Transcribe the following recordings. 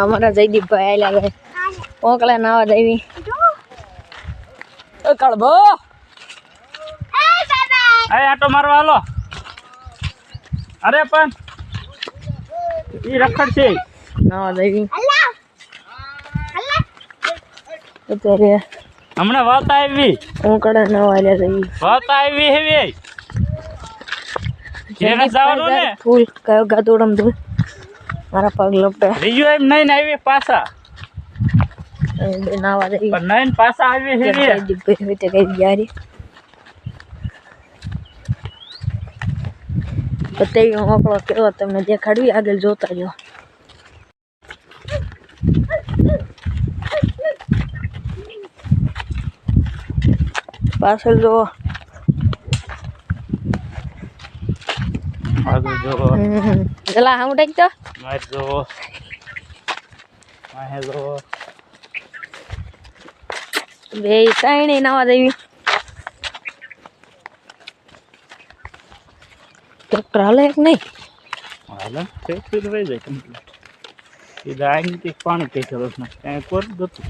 અમારા જયદીપભાઈ આયલા છે. પોકળા નાવા દેવી. એ કળબો અરે આટો મારવા હાલો. અરે પણ ઈ રખડ છે. નાવા દેવી. અત્યારે હમણાં વાત આવી ઓકળે નાવા આયલા દેવી વાત આવી હેવી. ઘેરે જવાનું ને? ફૂલ કયો ગાતોડમ તું મારા પગ લપટે. બીજું એમ નહીં આવી પાછા. નાવા પણ નહીં પાછા આવી હેવી જયદીપભાઈ હોય કઈ બતાવી કેવો તમને દેખાડવી? આગળ જોતા જો પાછળ જો આગળ જો. જલા હું ટેક તો. માર જો. માહે જો. બે ત્રણેય નાવા દેવી. ટ્રેક્ટર હાલે એક નહીં? હાલો. ફીર વહી જાય કમ્પ્લીટ એ દાઈ પાણી કઈ ખબર ના? કાંઈ કોર ગતું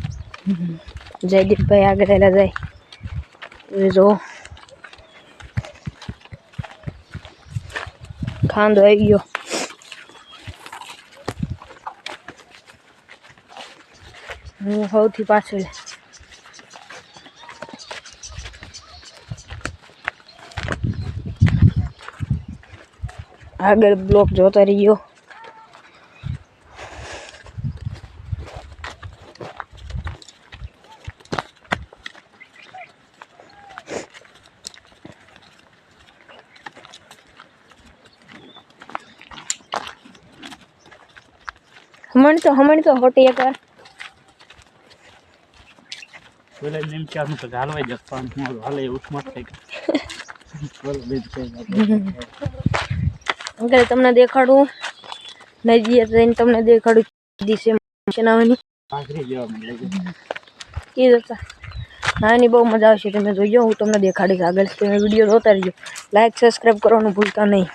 જયદીપભાઈ આગળ જાય. જો. ખાંડો આવી ગયો હું સૌથી પાછળ આગળ બ્લોક જોતા રહીયો હમણાં તો હમણાં તો હોટી એકવાર પેલા એમ કે આનું તો હાલવાઈ જશે પાણી હાલે સ્માર્ટ થઈ ગયું તમને દેખાડું. નજીક જઈને તમને દેખાડું. દિશે નાવાની ભાખરી જેવા મને લાગે. કીધું હતા. નાની બહુ મજા આવશે તમે જોજો હું તમને દેખાડીશ આગળ. તમે વીડિયો જોતા રહીજો લાઈક સબસ્ક્રાઈબ કરવાનું ભૂલતા નહીં.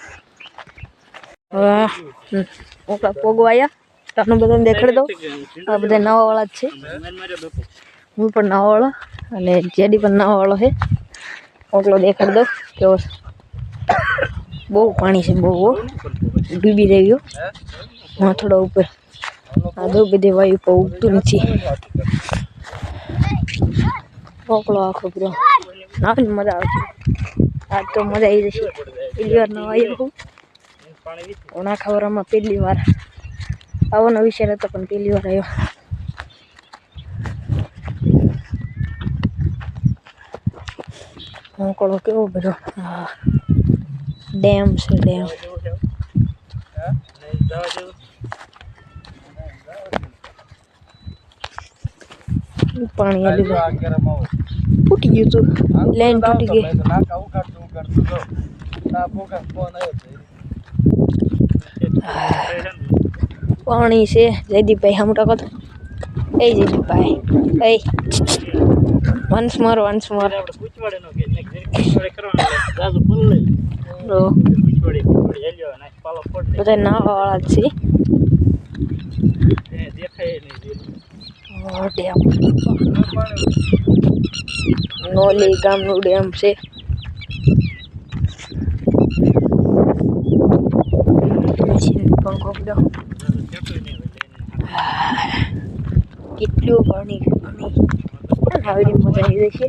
પોગવાયા. તમને બધાને દેખાડી દઉં. આ બધા નવાવાળા જ છે. હું પણ નવાવાળો અને જેડી પણ નવાવાળો છે. ઓટલો દેખાડી દઉં. કેવો બહુ પાણી છે બહુ. ડૂબી રહ્યો હા. ઉપર. આ દો બધી વાયુ પર ઉગતું નથી. ઓકળો આખો પૂરો ના મજા આવશે. આજ તો મજા આવી જશે. પહેલી વાર નવા આવ્યો હું. ઓના ખબરમાં પહેલી વાર. આવવાનો વિચાર હતો પણ પહેલી વાર આવ્યો ઓકળો કેવો બધો. હા. ડેમ છે ડેમ. પાણી આ લીધું ફૂટી ગયું તું. લાઈન તૂટી ગઈ. પાણી છે. જયદીપભાઈ હમ ટકો તો એ જયદીપભાઈ. એ. Once more once more. બધા નાવાવાળા જ છે. તેને દેખાય નહીં ઓ ડેમ. નોલી ગામનું ડેમ છે પંખો બધો. કેટલું પાણી પાણી આવી મજા આવી જશે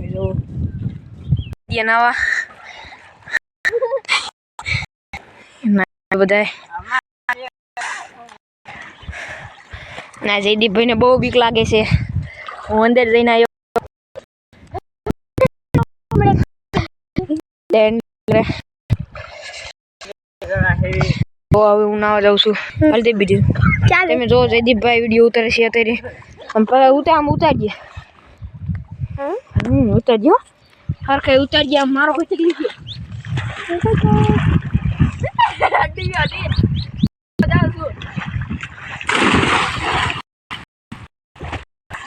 હેલો. નાવા. બધાય. ના જયદીપભાઈને બહુ બીક લાગે છે. હું અંદર જઈને આવ્યો Then, તો હવે હું નાવા જાઉં છું. હલ્દી બીજું. તમે જો જયદીપભાઈ વીડિયો ઉતારે છે અત્યારે. આમ પેલા ઉતાર આમ ઉતારજે. હમ? ઉતારજો હરખે ઉતારજે આમ મારો કોઈ તકલીફ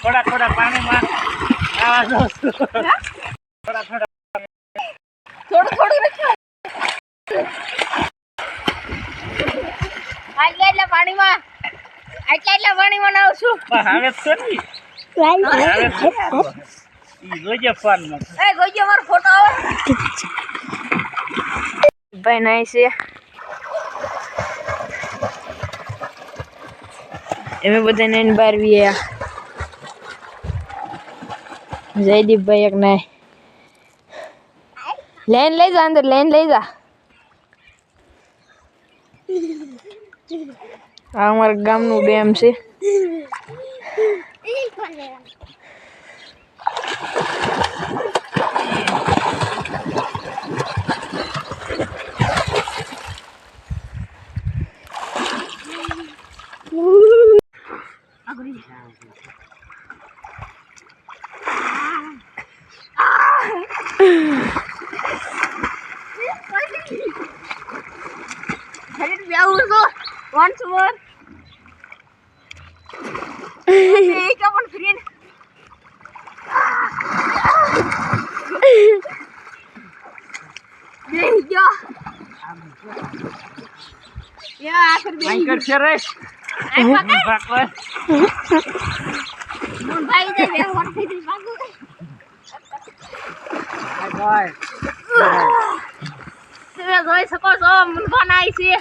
થોડા થોડા પાણીમાં આવા થોડા થોડા. થોડું થોડું આટલા એટલા પાણીમાં આટલા એટલા પાણીમાં નાવ છું. પણ હવે તો નહીં. હવે તો. ઈ જોજે ફોનમાં એ ગોજો મારો ફોટો આવે. ભાઈ નાઈ છે. એમે બધા નાઈને બહાર વી જયદીપભાઈ એક નાય. લેન લઈ જા અંદર લેન લઈ જા. આ અમારા ગામનું ડેમ છે. Once more. Take up on green. There you go. Yeah, આખર બે ભયંકર છે રે આ પકડ બાકવા મું ભાઈ દે બે વોટ થઈ ગઈ ભાગો તમે જોઈ શકો છો નાઈ છે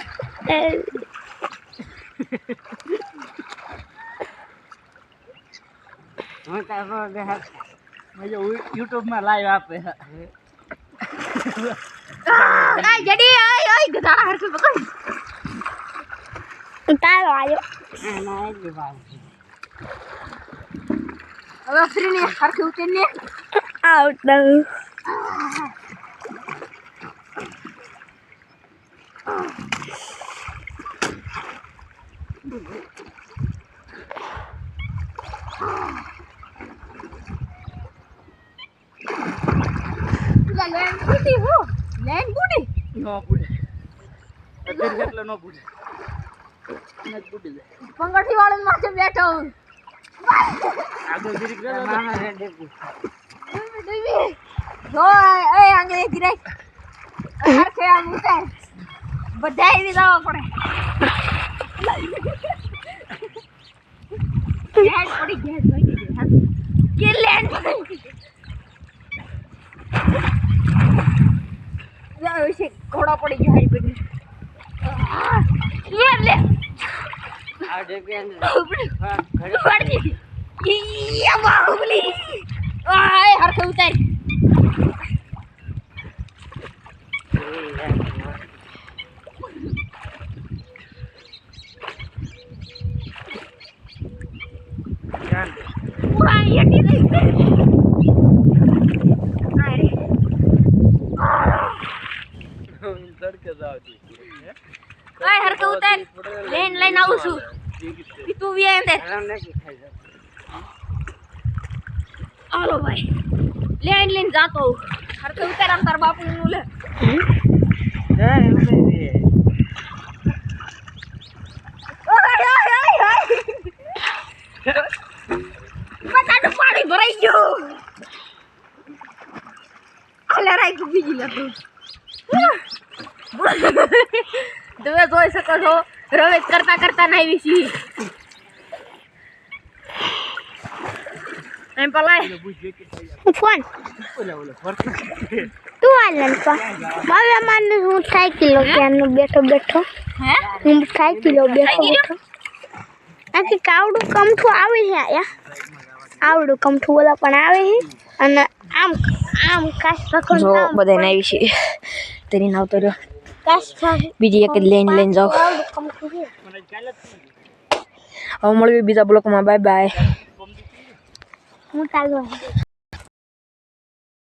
bây giờ youtube mà live up vậy hả? Đây giờ đi ơi ơi cái đó là cái bực người ta loại vô à nói gì vậy? Ở đây này, ở đây này. Out đâu. લેન બુડી હો લેન બુડી નો પૂડે અત્યારે એટલે નો પૂડે નથી પૂડી જાય. પંગઠી વાળો માથે બેઠો. આગળ જરીક રહે તો જો એ આંગળે હરખે આમ ઉતાર. પડે. ગેસ પડી ગેસ ગેસ કે લેન્ડ પડી જાવ છે ઘોડા પડી ગયા હારી પડી લે લે. આ ડેપિયન બાહુબલી ઈયા બાહુબલી આય હરખે ઉતાર પૂરા યટી રહી અરે તડકે જાવતી આય હરખે ઉતાર લેન લઈને આવું છું ઈ તું વી અંદર હાલો ભાઈ લેન લઈને જાતો હું. હરખે ઉતાર આમ તાર બાપુ નું લે ઓય ઓય ઓય ઓય તમે જોઈ શકો છો રવેશ કરતા કરતા નાવી છી એમ પલાય. ફોન. તું આનંદ પા મારે માને હું સાયકલો ક્યાંનો બેઠો બેઠો. હે? હું સાયકલો બેઠો બેઠો. આથી કાવડું કમઠું આવે છે આયા. આવડું કમઠું ઓલા પણ આવે છે. અને આમ આમ કાશ રખો બધા નાવી છે તેની નાવતો રહ્યો. બીજી એક લેન લઈને જાઓ હવે મળવી બીજા બ્લોકમાં બાય બાય